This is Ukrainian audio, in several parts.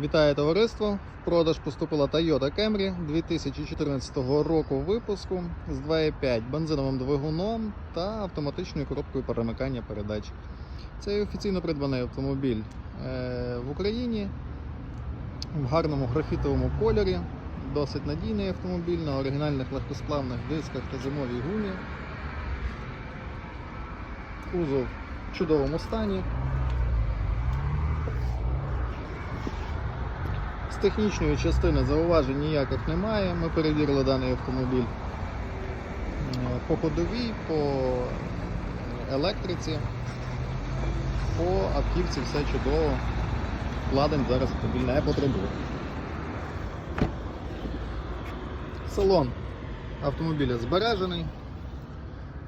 Вітаю товариство! В продаж поступила Toyota Camry 2014 року випуску з 2.5 бензиновим двигуном та автоматичною коробкою перемикання передач. Це офіційно придбаний автомобіль е, в Україні в гарному графітовому кольорі. Досить надійний автомобіль на оригінальних легкосплавних дисках та зимовій гумі. Кузов в чудовому стані. Технічної частини зауважень ніяких немає. Ми перевірили даний автомобіль е, по ходовій, по електриці, по автівці все чудово. Вкладень зараз автомобіль не потребує. Салон автомобіля збережений.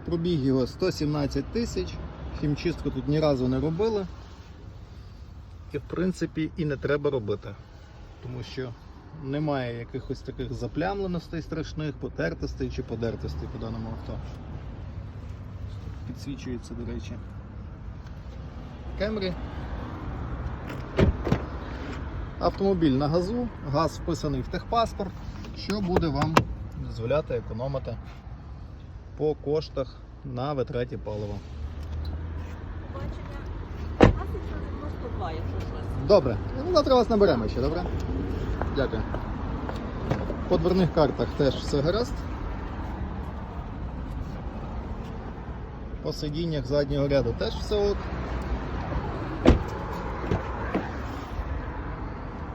Пробіг його 117 тисяч. Хімчистку тут ні разу не робили. І в принципі і не треба робити тому що немає якихось таких заплямленостей страшних, потертостей чи подертостей по даному авто. Підсвічується, до речі. Кемрі. Автомобіль на газу, газ вписаний в техпаспорт, що буде вам дозволяти економити по коштах на витраті палива. Просто якщо щось. Добре, ну, завтра вас наберемо ще, добре? Дякую. По дверних картах теж все гаразд. По сидіннях заднього ряду теж все ок.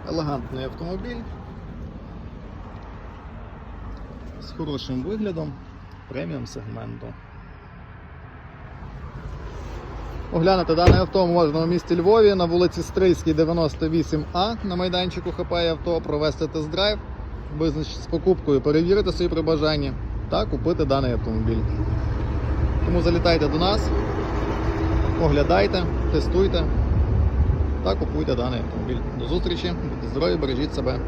Елегантний автомобіль. З хорошим виглядом преміум сегменту. Оглянути дане авто можна у місті Львові на вулиці Стрийській, 98А на майданчику ХП авто, провести тест-драйв, визначити з покупкою, перевірити свої при бажанні та купити даний автомобіль. Тому залітайте до нас, оглядайте, тестуйте та купуйте даний автомобіль. До зустрічі, будьте здорові, бережіть себе.